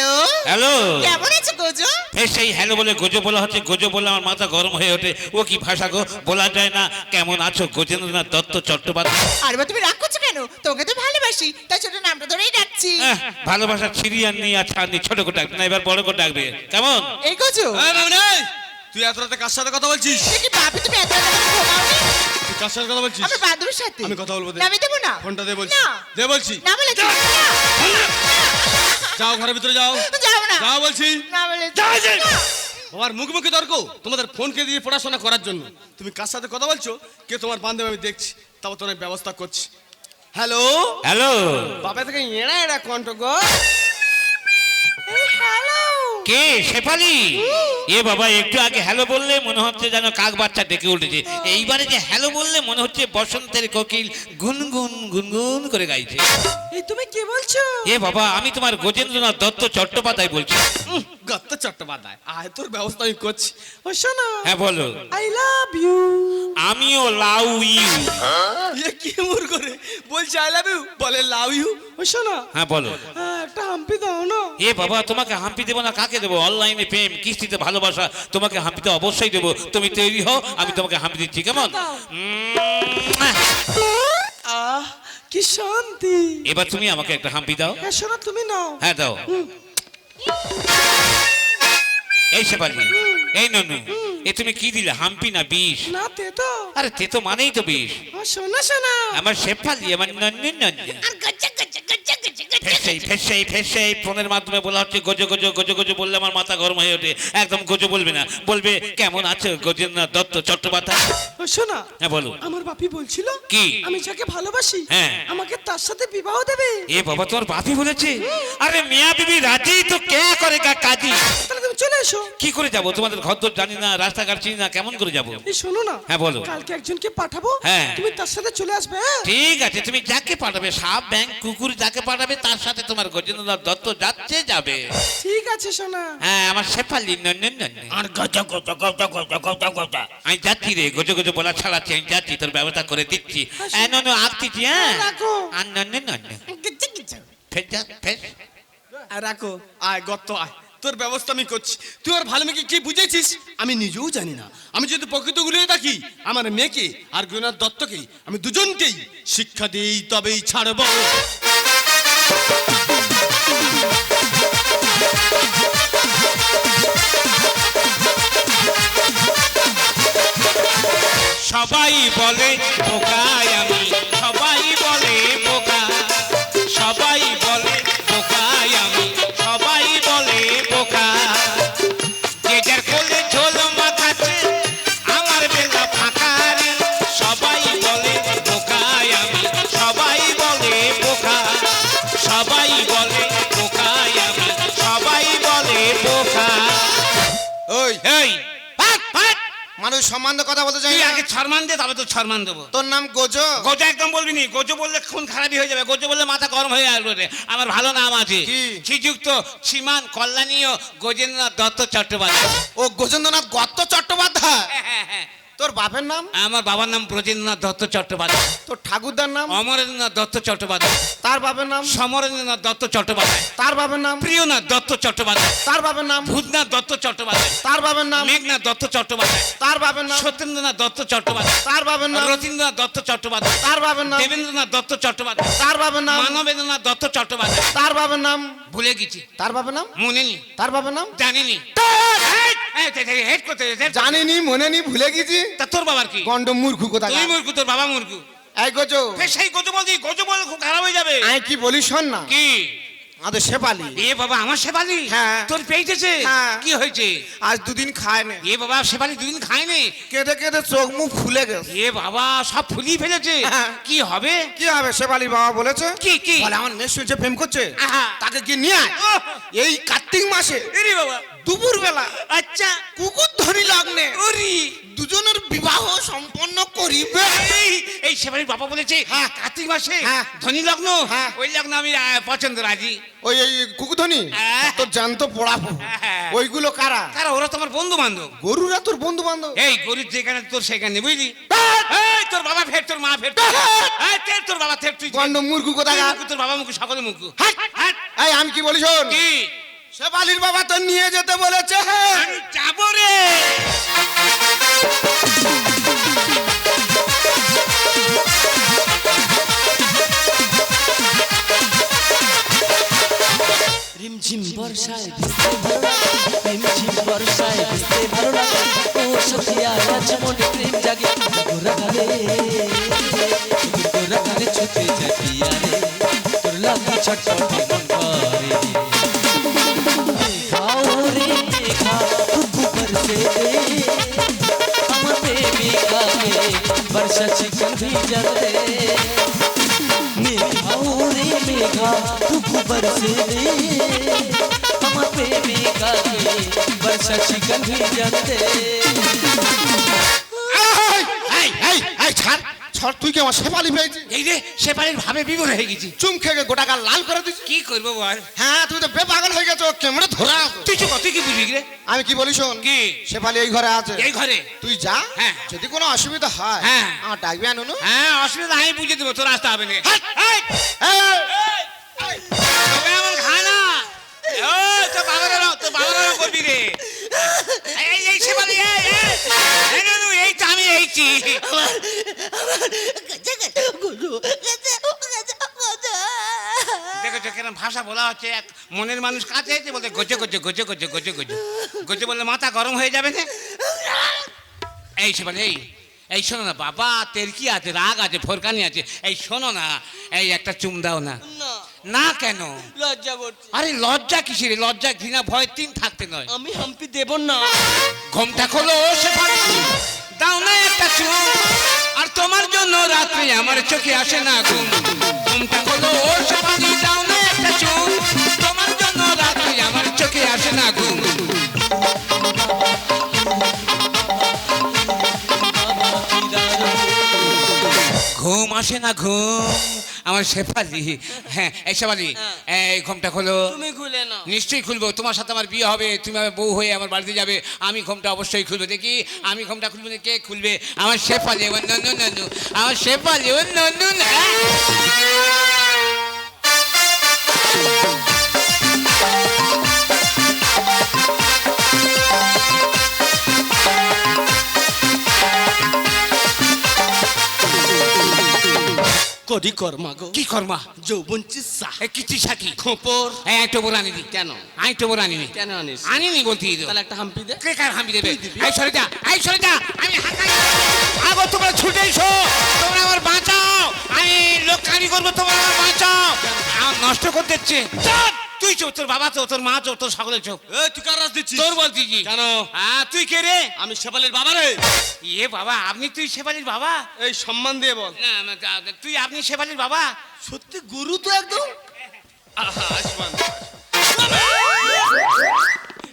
Hello. Hello. কেমন আছো Gojo? সেই হ্যালো বলে গোজো বলা হচ্ছে গোজো বলে আমার মাথা গরম হয়ে ওঠে। ও কি ভাষা গো? বলা যায় না। কেমন আছো গজেন্দ্রনাথ দত্ত চট্টোপাধ্যায়? আর তুমি রাগ করছ কেন? তোকে তো ভালোবাসি তাই ছোট নামটা ধরেই ডাকছি। ভালোবাসা ছিরিয়ান নিয়ে আর ছাড়নি ছোট করে ডাকবে না এবার বড় করে ডাকবে। কেমন? এই গোজো! তুই এত রাতে কার সাথে কথা বলছিস? কি বাপি তুমি এত রাতে ঘুমাওনি? তুই কার সাথে কথা বলছিস? আমার বান্ধবীর সাথে। আমি কথা বলব না, আমি দেবো না? ফোনটা দে বলছি। না। দে বলছি। না বলেছি না। যাও ঘরের ভিতরে যাও। যাও না। যাও বলছি। না বলে যাও যে। মুখোমুখি তর্ক তোমাদের ফোনকে দিয়ে পড়াশোনা করার জন্য। তুমি কার সাথে কথা বলছো? কে তোমার বান্ধবী আমি দেখছি তারপর তোমার ব্যবস্থা করছি। হ্যালো হ্যালো বাবা থেকে এড়া এড়া কণ্ঠ গো। কে? শেফালি? এ বাবা একটু আগে হ্যালো বললে মনে হচ্ছে যেন কাক বাচ্চা ডেকে উঠেছে। এইবারে যে হ্যালো বললে মনে হচ্ছে বসন্তের কোকিল গুনগুন গুনগুন করে গাইছে। এই তুমি কে বলছো? এ বাবা আমি তোমার গজেন্দ্রনাথ দত্ত চট্টোপাধ্যায় বলছি। উম, চট্টোপাধ্যায়। আয় তোর ব্যবস্থা আমি করছি। ও শোনো। হ্যাঁ বলো। আই লাভ ইউ আমিও লাউ ইউ। ইয়ে কি মুর করে বলছি আই লাভ ইউ বলে লাভ ইউ। ও শোনো। হ্যাঁ বলো। একটা হাম্পি দাও না। এ বাবা তোমাকে হাম্পি দেবো না কাকে দেবো? অনলাইনে প্রেম কিস্তিতে ভালোবাসা তোমাকে হাম্পিতে অবশ্যই দেবো। তুমি তৈরি হও আমি তোমাকে হাম্পি দিচ্ছি কেমন? আহ। কি শান্তি। এবার তুমি আমাকে একটা হাম্পি দাও। হ্যাঁ শোনো তুমি নাও। হ্যাঁ দাও। এই শেফালি এই ননু এ তুমি কি দিলে হাম্পি না বিষ? না তে তো। আরে তে তো মানেই তো বিষ। ও শোনা শোনো। আমার শেফালি আমার নন্নু নন্নু ফেসেই ফেসেই ফেসেই ফোনের মাধ্যমে বলা হচ্ছে গজো গজো গজো গজো বললে আমার মাথা গরম হয়ে ওঠে। একদম গজো বলবে না। বলবে কেমন আছো গজেন্দ্রনাথ দত্ত চট্টোপাধ্যায়? শোনা হ্যাঁ বলো। আমার বাপি বলছিল কি? আমি যাকে ভালোবাসি হ্যাঁ। আমাকে তার সাথে বিবাহ দেবে। এ বাবা তোমার বাপি বলেছে? আরে মিয়া বিবি রাজি? তো কে করে গা কাজী? তাহলে তুমি চলে এসো। কি করে যাব? তোমাদের ঘর দর জানি না রাস্তাঘাট চিনি না কেমন করে যাব? এই শোনো না। হ্যাঁ, বলো। কালকে একজনকে পাঠাবো। হ্যাঁ। তুমি তার সাথে চলে আসবে হ্যাঁ? ঠিক আছে তুমি যাকে পাঠাবে সাপ ব্যাংক কুকুর যাকে পাঠাবে তার সাথে তোমার গজেন্দ্রনাথ দত্ত যাচ্ছে যাবে। ঠিক আছে সোনা। হ্যাঁ আমার শেফালি নন্নু নন্নু আর গজা গজা গজা গজা গজা গজা আমি যাচ্ছি রে গজো গজো বলা ছাড়াচ্ছি আমি যাচ্ছি তোর ব্যবস্থা করে দিচ্ছি। হ্যাঁ ননু আসতেছি হ্যাঁ। রাখো। আর নন্নু নন্নু ফের যা ফের। আর রাখো। আয় গত্ত আয়। তোর ব্যবস্থা আমি করছি। তুই আর ভালো মেয়েকে কি বুঝেছিস? আমি নিজেও জানি না। আমি যদি প্রকৃত গুলিয়ে থাকি আমার মেয়েকে আর গুণার দত্তকে আমি দুজনকেই শিক্ষা দিই তবেই ছাড়বো। সবাই বলে বোকায় আমি সবাই বলে বোকা সবাই সম্বন্ধে কথা বলতে চাই তুই আগে সম্মান দে তাহলে তো সম্মান দেবো। তোর নাম গোজো। গোজো একদম বলবি নি? গোজো বললে খুন খারাপই হয়ে যাবে। গোজো বললে মাথা গরম হয়ে আসবে রে। আমার ভালো নাম আছে। কি? শ্রীযুক্ত সীমান কল্যাণীয় গজেন্দ্রনাথ দত্ত চট্টোপাধ্যায়। ও গজেন্দ্রনাথ দত্ত চট্টোপাধ্যায়? হ্যাঁ, হ্যাঁ, হ্যাঁ। তোর বাপের নাম আমার বাবার নাম ব্রজেন্দ্রনাথ দত্ত চট্টোপাধ্যায় তোর ঠাকুরদার নাম অমরেন্দ্রনাথ দত্ত চট্টোপাধ্যায় তার বাপের নাম সমরেন্দ্রনাথ দত্ত চট্টোপাধ্যায় তার বাপের নাম প্রিয়নাথ দত্ত চট্টোপাধ্যায় তার বাপের নাম ভূতনাথ দত্ত চট্টোপাধ্যায় তার বাপের নাম মেঘনাথ দত্ত চট্টোপাধ্যায় তার বাপের নাম সত্যেন্দ্রনাথ দত্ত চট্টোপাধ্যায় তার বাপের নাম রতীন্দ্রনাথ দত্ত চট্টোপাধ্যায় তার বাপের নাম দেবেন্দ্রনাথ দত্ত চট্টোপাধ্যায় তার বাপের নাম মানবেন্দ্রনাথ দত্ত চট্টোপাধ্যায় তার বাপের নাম ভুলে গেছি তার বাপের নাম মনে নেই তার বাপের নাম জানিনি হেড করতে জানিনি মনে নি ভুলে গেছি। তা তোর বাবার কি? গন্ড মূর্খ কোথা তুই মুরগু তোর বাবা মুরগু এই গোজো সেই গজু বলছি গজু বল খুব খারাপ হয়ে যাবে। আমি কি বলি শোন না। কি? আমাদের শেপালি এ বাবা আমার শেফালি? হ্যাঁ। তোর পেয়েছে হ্যাঁ। কি হয়েছে? আজ দুদিন খায় না এ বাবা শেফালি দুদিন খায়নি? কেঁদে কেঁদে চোখ মুখ ফুলে গেছে। এ বাবা সব ফুলিয়ে ফেলেছে। হ্যাঁ। কি হবে? কি হবে শেফালির বাবা বলেছে? কি কি? বলে আমার মেয়ে শুনছে প্রেম করছে। তাকে কি নিয়ে এই কার্তিক মাসে এরে বাবা। দুপুর বেলা আচ্ছা। কুকুর ধরি লগ্নে ওরি। দুজনের বিবাহ সম্পন্ন করিবে। এই শেফালির বাবা বলেছে হ্যাঁ। কার্তিক মাসে হ্যাঁ। ধনী লগ্ন হ্যাঁ। ওই লগ্ন আমি পছন্দ রাজি। ওই এই হ্যাঁ। তোর জানতো পড়াবো। ওইগুলো কারা? কারণ ওরা তোমার বন্ধু বান্ধব গরুরা তোর বন্ধু বান্ধব এই গরিব যেখানে তোর সেখানে বুঝলি? তোর বাবা ফের তোর মা ফের তোর বাবা ফের তুই গন্ড মূর্খ কোথা তুই মুখু, তোর বাবা মুখু সকলে মুখু। হাট! হাট! আমি কি বলি শোন? কি? শেফালির বাবা তো নিয়ে যেতে বলেছে হ্যাঁ। আমি যাব রে। রিমঝিম বর্ষায় ভিজতে ভালো লাগে। রিমঝিম বর্ষায় ভিজতে ভালো লাগে। ও সখিয়া আজ মনে প্রেম জাগে। গোরা গালে গোরা গালে ছুটে তোর লাগি ছটফটে बेगा धूप बरसे दे हम पे बेगा के बरसा चिकन भी जते आई आई आई आई छाड़ ছাড় তুই কি আমার শেফালি পেয়েছিস এই রে সেপারের ভাবে বিমর হয়ে গেছি। চুম খেয়ে গোটা গাল লাল করে দিছিস কি করব বল? হ্যাঁ তুমি তো বেপাগল হয়ে গেছো কেমনে ধরা? তুই চুপ তুই কি বুঝবি রে? আমি কি বলি শোন কি? শেফালি এই ঘরে আছে। এই ঘরে? তুই যা হ্যাঁ। যদি কোনো অসুবিধা হয় হ্যাঁ। আমার ডাকবি আনুনু হ্যাঁ অসুবিধা আমি বুঝে দেবো তোর আসতে হবে না। ও তো করবি রে। এই এই এই এই। তো আমি এইছি দেখো তো কেরম ভাষা বলা হচ্ছে? এক মনের মানুষ কাছে এসে বলতে গজে গজে গজে গজে গজে গজে। গজে বললে মাথা গরম হয়ে যাবে না। এই সে এই এই শোনো না বাবা তের কি আছে? রাগ আছে ফোরকানি আছে। এই শোনো না এই একটা চুম দাও না। না। কেন? লজ্জা করছে। আরে লজ্জা কিসের? লজ্জা ঘৃণা ভয় তিন থাকতে নয়। আমি হাম্পি দেব না। ঘুমটা খোলো সে দাও না। আর তোমার জন্য রাত্রে আমার চোখে আসে না ঘুম। ঘুমটা হলো ওর পারে দাও না একটা চুম। তোমার জন্য রাত্রে আমার চোখে আসে না ঘুম। ঘুম আসে না ঘুম। আমার শেফালি। হ্যাঁ এই শেফালি এই ঘুমটা খোলো। তুমি খুলে নাও। নিশ্চয়ই খুলবো তোমার সাথে আমার বিয়ে হবে তুমি আমার বউ হয়ে আমার বাড়িতে যাবে আমি ঘোমটা অবশ্যই খুলবো। দেখি আমি ঘোমটা খুলবো কে খুলবে? আমার শেফালি আমার নন্দু নন্দু আমার শেফালি নন্দু করি কর্মা গো। কি কর্মা? যৌবন চিসা এ কি সাকি খোপর। এ বোর আনিনি কেন? তো বোর আনিনি কেন আনিস? আনিনি বলতি দি তাহলে একটা হাম্পি দে। কে কার হাম্পি দেবে? আই সরে যা আই সরে যা আমি হাকাই। আগো তোমরা ছুটে এসো। তোমরা আমার বাঁচাও। আমি লোক কারি করব তোমরা আমার বাঁচাও। আমার নষ্ট করতে দিচ্ছে চুপ! তুই চোপ তোর বাবা চোপ তোর মা চোপ তোর সকলে চোপ তুই কার রাজ দিচ্ছিস? তোর বলছি কি? কেন হ্যাঁ তুই কে রে? আমি শেফালির বাবা রে। এ বাবা আপনি তুই শেফালির বাবা? এই সম্মান দিয়ে বল। না না, তা- তুই আপনি শেফালির বাবা? সত্যি গুরু তো একদম? আহা আসমান।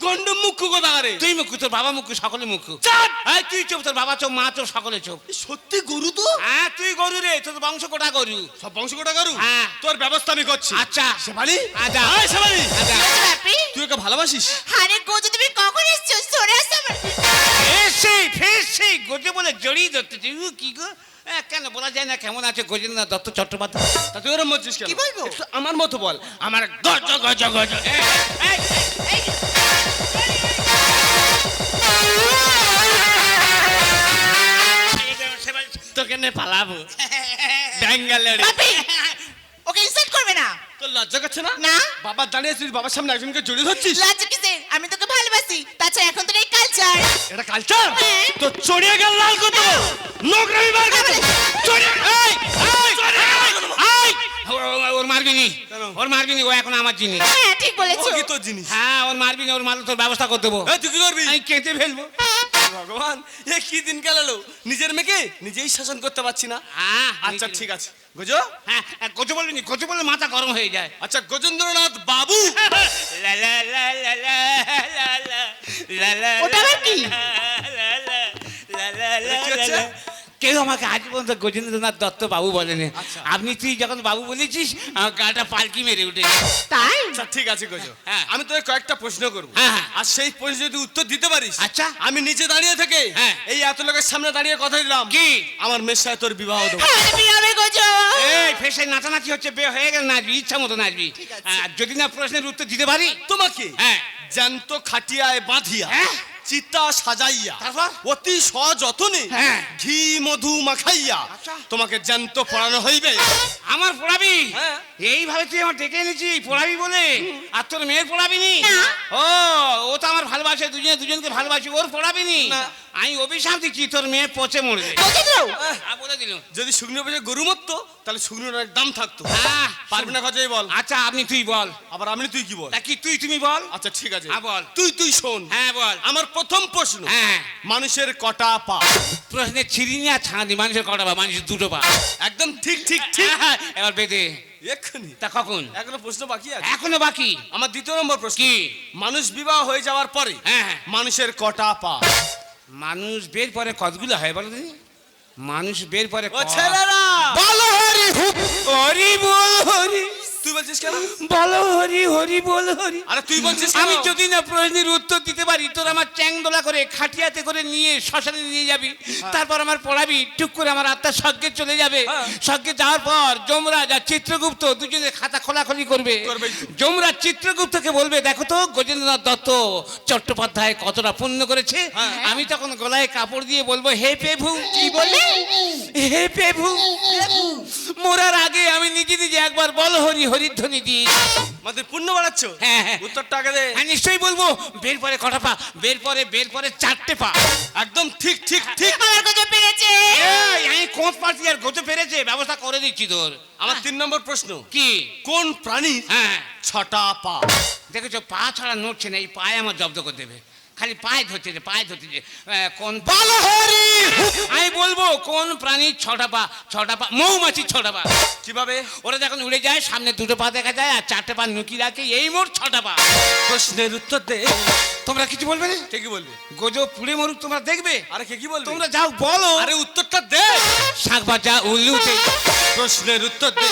গন্ড মুখ কথা রে তুই মুখ তোর বাবা মুখ সকলে মুখ। চাপ! এই তুই চোপ তোর বাবা চোপ মা চোপ সকলে চোপ। সত্যি গুরু তো? হ্যাঁ তুই গরু রে তোর বংশ কোটা গরু। সব বংশ কোটা গরু? হ্যাঁ। তোর ব্যবস্থা আমি করছি। আচ্ছা। শেফালি? আচ্ছা। এই শেফালি! আচ্ছা। তুই ওকে ভালোবাসিস? আরে গোজো তুমি কখন এসছো? সরে আসো আমার ফেসে ফেসে গোজে বলে জড়িয়ে ধরতে উ, কি গো? কেন বলা যায় না কেমন আছে গজেন্দ্র দত্ত চট্টোপাধ্যায়? তা তুই ওরম বলছিস কেন? কি বলব? আমার মতো বল। আমার গজ গজ গজ। এই, তোকে নে পালাবো। ব্যাঙ্গালোরে। ওকে ইনসাল্ট করবে না। তোর লজ্জা করছে না? না। বাবা দাঁড়িয়ে বাবার সামনে একজনকে জড়িয়ে ধরছিস? লজ্জা কিসের? আমি তোকে ভালোবাসি। তাছাড়া এখন তোর এই কালচার এটা কালচার হ্যাঁ। তো চড়িয়ে গেল লাল কত নোংরামি বার চড়িয়ে এই এই ওর মারবিনি ওর মারবিনি ও এখন আমার জিনিস হ্যাঁ ঠিক বলেছ কি তোর জিনিস হ্যাঁ ওর মারবিনি ওর মাল তোর ব্যবস্থা করে দেবো তুই কি করবি আমি কেটে ফেলব ভগবান এ কি দিন গেল নিজের মেয়েকে নিজেই শাসন করতে পারছি না আচ্ছা ঠিক আছে গোজো হ্যাঁ গোজো বলবি গোজো বললে মাথা গরম হয়ে যায় আচ্ছা গোজেন্দ্রনাথ বাবু ওটা কি কেউ আমাকে আজ পর্যন্ত গজেন্দ্রনাথ দত্ত বাবু বলেনি আচ্ছা। আপনি তুই যখন বাবু বলেছিস আমার গাটা পালকি মেরে উঠে তাই আচ্ছা ঠিক আছে গোজো হ্যাঁ। আমি তোকে কয়েকটা প্রশ্ন করব হ্যাঁ, হ্যাঁ। আর সেই প্রশ্ন যদি উত্তর দিতে পারিস আচ্ছা। আমি নিচে দাঁড়িয়ে থেকে হ্যাঁ। এই এত লোকের সামনে দাঁড়িয়ে কথা দিলাম কি? আমার মেয়ের সাথে তোর বিবাহ দেবো বিয়ে হবে এই ফেসে নাচানাচি হচ্ছে বে হয়ে গেল নাচবি ইচ্ছা মতো নাচবি আর যদি না প্রশ্নের উত্তর দিতে পারি তোমাকে হ্যাঁ। জ্যান্ত খাটিয়ায় বাঁধিয়া হ্যাঁ। চিতা সাজাইয়া অতি সযতনে হ্যাঁ। ঘি মধু মাখাইয়া আচ্ছা। তোমাকে জ্যান্ত পড়ানো হইবে আমার পড়াবি হ্যাঁ। এইভাবে তুই আমার ডেকে এনেছি পড়াবি বলে আর তোর মেয়ের পড়াবি নি ও ও তো আমার ভালোবাসে দুজনে দুজনকে ভালোবাসি ওর পড়াবি নি না। আমি অভিশাপ দিচ্ছি তোর মেয়ে পচে মরবে। আ, বলে দিল যদি শুকনো পেশে গরু মরতো তাহলে শুকনোর এক দাম থাকতো। হ্যাঁ। পারবি না কথাই বল। আচ্ছা আপনি তুই বল। আবার আমি তুই কি বল? কি তুই তুমি বল? আচ্ছা ঠিক আছে। হ্যাঁ, বল। তুই তুই শোন। হ্যাঁ বল। আমার প্রথম প্রশ্ন হ্যাঁ। মানুষের কটা পা? প্রশ্নে ছিড়িনি আর ছাঁদি মানুষের কটা পা? মানুষের দুটো পা। একদম ঠিক ঠিক ঠিক। হ্যাঁ, এবার বেঁধে। এক্ষুনি। তা কখন? এখনও প্রশ্ন বাকি আছে? এখনও বাকি। আমার দ্বিতীয় নম্বর প্রশ্ন। কি? মানুষ বিবাহ হয়ে যাওয়ার পরে হ্যাঁ, হ্যাঁ। মানুষের কটা পা? মানুষ বের পরে কতগুলো হয় বলো তুমি মানুষ বের পরে ছেলেরা! বলো হরি হরি বল হরি। তুই বলছিস কেন? বলো হরি হরি বল হরি। আরে তুই বলছিস আমি যদি না প্রশ্নের উত্তর দিতে পারি তোর আমার চ্যাংদোলা করে খাটিয়াতে করে নিয়ে শ্মশানে নিয়ে যাবি তারপর আমার পড়াবি টুক করে আমার স্বর্গে চলে যাবে। হ্যাঁ। স্বর্গে যাওয়ার পর যমরাজ আর চিত্রগুপ্ত দুজনে খাতা খোলাখলি করবে। যমরাজ চিত্রগুপ্তকে বলবে দেখো তো গজেন্দ্রনাথ দত্ত চট্টোপাধ্যায় কতটা পুণ্য করেছে। হ্যাঁ। আমি তখন গলায় কাপড় দিয়ে বলব হে পেভু কি বললে? হে পেভু মোরার আগে আমি নিজে নিজে একবার বল হরি হরি হরিধ্বনি দিয়ে আমাদের পুণ্য বাড়াচ্ছ? হ্যাঁ, হ্যাঁ। উত্তরটা আগে দে। হ্যাঁ নিশ্চয়ই বলব। বের পরে কটা পা? বের পরে বের পরে চারটে পা। একদম ঠিক ঠিক ঠিক। আমার গজো পেরেছে এই, আমি কোন পার্টি আর গোতে পেরেছে ব্যবস্থা করে দিচ্ছি তোর। আমার তিন নম্বর প্রশ্ন। কি? কোন প্রাণী হ্যাঁ। ছটা পা? দেখেছ পা ছাড়া নড়ছে না এই পায়ে আমার জব্দ করে দেবে। খালি পায়ে ধরছে যে পায়ে ধরছে যে, কোন আমি বলব কোন প্রাণীর ছটা পা ছটা পা মৌমাছির ছটা পা। কীভাবে? ওরা যখন উড়ে যায় সামনে দুটো পা দেখা যায় আর চারটে পা নুকি রাখে এই মোট ছটা পা। প্রশ্নের উত্তর দে। তোমরা কিছু বলবে না ঠিকই বলবে? গোজো পুড়ে মরুক তোমরা দেখবে। আরে কে কি বলবে? তোমরা যাও বলো। আরে উত্তরটা দে। শাক ভাজা উল্লুতে প্রশ্নের উত্তর দে।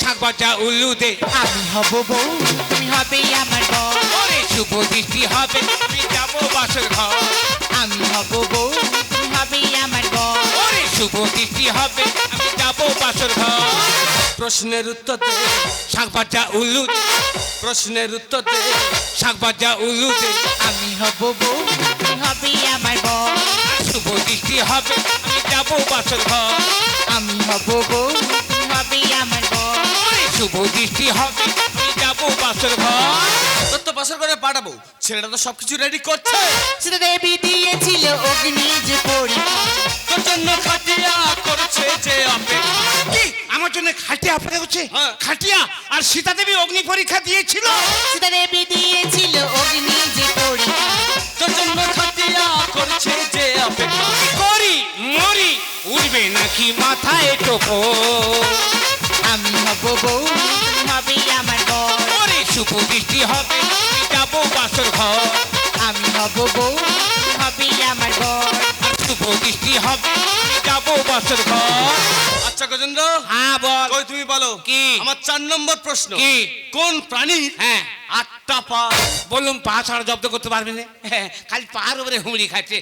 শাক ভাজা উল্লুতে আমি হব বউ তুমি হবে আমার বউ ওরে শুভ দৃষ্টি হবে আমি যাব বাসর ঘর। আমি হব বউ তুমি হবে আমার বউ ওরে শুভ দৃষ্টি হবে আমি বাসর ঘর। প্রশ্নের উত্তর দে শাক ভাজা উল্লুতে প্রশ্নের উত্তর দে শাক ভাজা উল্লুতে আমি হব বউ হবে আমার বউ শুভ দৃষ্টি হবে আমি যাব বাসর ঘর। আমি হব বউ হবে আমার বউ ওরে শুভ দৃষ্টি হবে আমি যাব বাসর ঘর। তোর তো বাসর করে পাঠাবো ছেলেটা তো সবকিছু রেডি করছে। সেটা দেবী দিয়েছিল অগ্নি যে পড়ি। তোর জন্য খাটিয়া করছে যে অপেক্ষা কি আমার জন্য খাটিয়া অপেক্ষা করছে। হ্যাঁ। খাটিয়া আর সীতা দেবী অগ্নি পরীক্ষা দিয়েছিল। সীতা দেবী দিয়েছিল অগ্নি যে পড়ি তোর জন্য খাটিয়া করছে যে অপেক্ষা। করি? মরি। উঠবে নাকি মাথায় টোপো? আমি হব বউ হবে আমার বউ ওরে শুভ দৃষ্টি হবে যাব বাসর ঘর। আমি হব বউ হবে আমার বউ আর হবে আমি বাসর ঘর। আচ্ছা গজেন্দ্র হ্যাঁ বল। কই তুমি বলো? কি? আমার চার নম্বর প্রশ্ন। কি? কোন প্রাণীর হ্যাঁ। আটটা পা? বললুম পা ছাড়া জব্দ করতে পারবে না। হ্যাঁ, খালি পার উপরে হুমড়ি খাচ্ছে।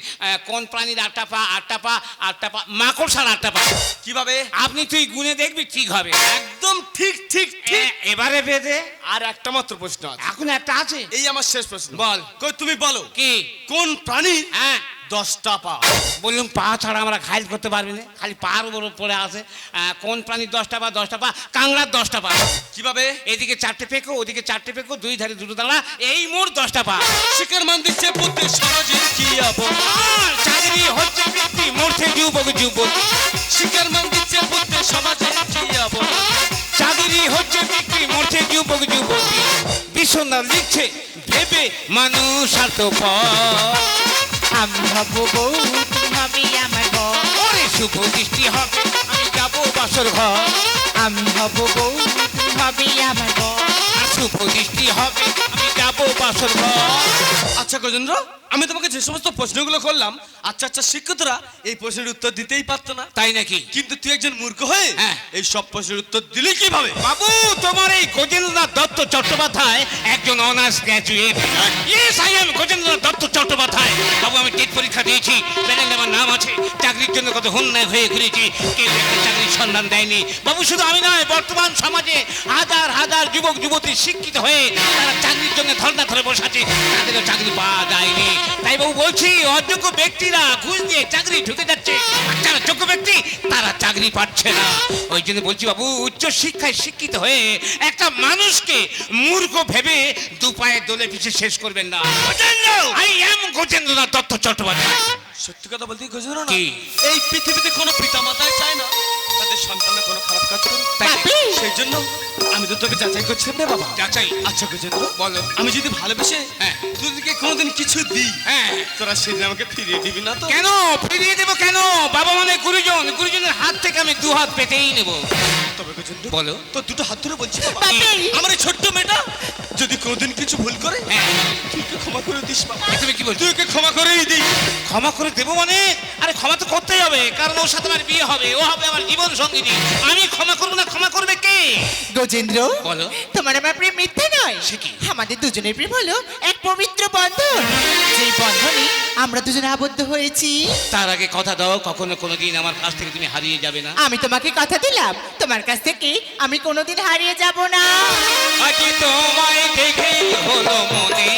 কোন প্রাণীর আটটা পা আটটা পা আটটা পা? মাকড় ছাড়া আটটা পা। কীভাবে? আপনি তুই গুনে দেখবি ঠিক হবে। একদম ঠিক ঠিক ঠিক। এবারে বেঁধে। আর একটা মাত্র প্রশ্ন আছে। এখন একটা আছে। এই আমার শেষ প্রশ্ন। বল। কই তুমি বলো? কি? কোন প্রাণীর হ্যাঁ। দশটা পা। বললুম পা ছাড়া আমরা খাইল করতে পারবি না। খালি পার উপর পড়ে আছে। কোন প্রাণীর দশটা পা দশটা পা? কাংড়ার দশটা পা। কীভাবে? এদিকে চারটে পেকো ওদিকে চারটে পেকো দুই ধারে দুটো দাঁড়া এই মোট দশটা পা। শিকার মান দিচ্ছে বুদ্ধি সরজির কি আর চাকরি হচ্ছে বৃত্তি মরছে যুবক যুবক। শিকার মান দিচ্ছে বুদ্ধি সমাজের কি চাকরি হচ্ছে বিক্রি মরছে যুবক যুবতী। বিশ্বনাথ লিখছে ভেবে মানুষ স্বার্থপর। আমি হব বউ হবে আমার বউ ওরে শুভ দৃষ্টি হবে আমি যাব বাসর ঘর। আমি হব বউ হবে আমার আর শুভ দৃষ্টি হবে। আমি যাব বাসর আচ্ছা গজেন্দ্র আমি তোমাকে যে সমস্ত প্রশ্নগুলো করলাম আচ্ছা আচ্ছা শিক্ষিতরা এই প্রশ্নের উত্তর দিতেই পারতো না। তাই নাকি? কিন্তু তুই একজন মূর্খ হয়ে হ্যাঁ। এই সব প্রশ্নের উত্তর দিলি কীভাবে? বাবু তোমার এই গজেন্দ্রনাথ দত্ত চট্টোপাধ্যায় একজন honours graduate yes I am Gajendranath Dutta Chattopadhyay. বাবু আমি টেট পরীক্ষা দিয়েছি। প্যানেলে আমার নাম আছে। চাকরির জন্য কত হন্যায় হয়ে ঘুরেছি। কেউ একটা চাকরির সন্ধান দেয়নি। বাবু শুধু আমি নয় বর্তমান সমাজে হাজার হাজার যুবক যুবতী শিক্ষিত হয়ে তারা চাকরির জন্য ধর্ণা ধরে বসে আছে তাদেরও চাকরি পাওয়া যায়নি। তাই বাবু বলছি অযোগ্য ব্যক্তিরা ঘুষ দিয়ে চাকরি ঢুকে যাচ্ছে। যারা যোগ্য ব্যক্তি তারা চাকরি পাচ্ছে না। ওই জন্য বলছি বাবু উচ্চ শিক্ষায় শিক্ষিত হয়ে একটা মানুষকে মূর্খ ভেবে দু পায়ে দোলে পিছিয়ে শেষ করবেন না। I am Gajendranath Dutta Chattopadhyay. সত্যি কথা বলতে গজেন্দ্র এই পৃথিবীতে কোনো পিতা মাতাই চায় না। তাদের সন্তানের কোনো খারাপ কাজ করে? তাই সেই জন্য আমি তো তোকে যাচাই করছিলাম রে বাবা। যাচাই? আচ্ছা তো বলো। আমি যদি ভালোবেসে হ্যাঁ। তোদেরকে কোনোদিন কিছু দিই হ্যাঁ। তোরা সেদিন আমাকে ফিরিয়ে দিবি না তো? কেন? ফিরিয়ে দেবো কেন? বাবা মানে গুরুজন। গুরুজনের হাত থেকে আমি দু হাত পেতেই নেব। তবে গজেন্দ্র বলো। তো দুটো হাত ধরে বলছি আমার এই ছোট্ট মেয়েটা যদি কোনোদিন কিছু ভুল করে হ্যাঁ। তুই ক্ষমা করে দিস বাবা। তুমি কি বলছো? তুই ওকে ক্ষমা করেই দিই ক্ষমা করে দেবো মানে? আরে ক্ষমা তো করতেই হবে কারণ ওর সাথে আমার বিয়ে হবে ও হবে আমার জীবন সঙ্গিনী। আমি ক্ষমা করব না ক্ষমা করবে কে? গজেন্দ্র বলো। তোমার আমার প্রেম মিথ্যে নয়। সে কি? আমাদের দুজনের প্রেম হলো এক পবিত্র বন্ধন। যেই বন্ধনে আমরা দুজনে আবদ্ধ হয়েছি। তার আগে কথা দাও কখনো কোনোদিন আমার কাছ থেকে তুমি হারিয়ে যাবে না। আমি তোমাকে কথা দিলাম তোমার কাছ থেকে আমি কোনোদিন হারিয়ে যাব না। আজ তোমায় দেখে হলো মনে।